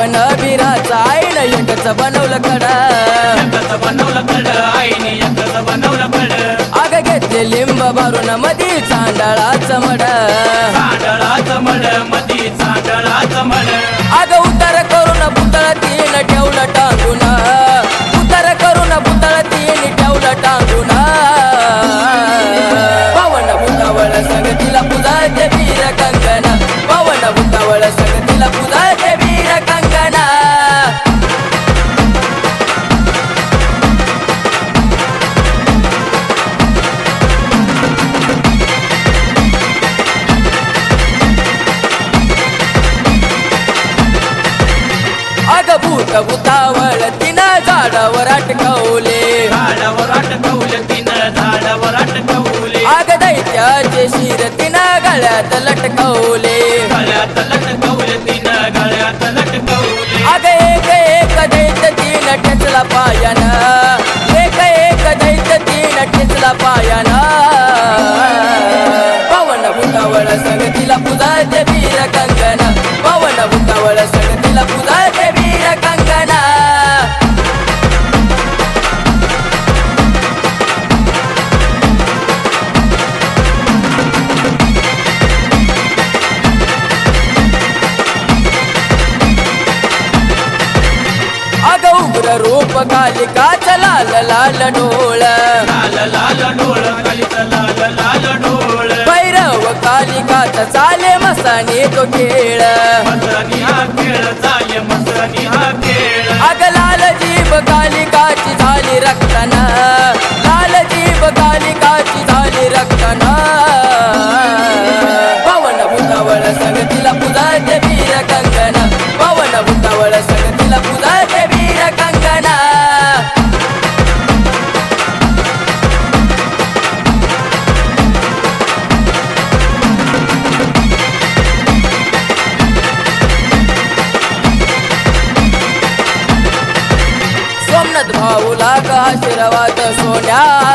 पावन बिराचा आईन एकच बनवलं कड बनवलं कड आईने एकच बनवलं कड अग घेतले लिंब भरून मधी चांदळाचं मड चांदळाचं मड मधी चांदळाचं मड अग उतार भूतावळ तिनं झाडावर अटकवले. झाडावर अटकवले तिनं झाडावर अटकवले. अग दैत्याचे शिर तिनं गळ्यात लटकवले. गळ्यात लटकवले तिनं गळ्यात लटकवले. अग एक एक दैत तीन टेचला पायान. एक एक दैत तीन टेचला पायान. पवन भूतावळ उग्र रूप कालिका लाल लाल डोळ लाल लाल डोळ लाल लाल डोळ भैरव कालिका चाले मसाने तो खेळ. मसनी खेळ खेळ अग लाल जीभ कालिकाची झाली रक्तना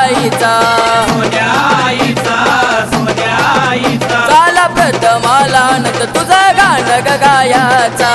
आईचा झाला प्रथमाला आनंद तुझा गाण गायाचा.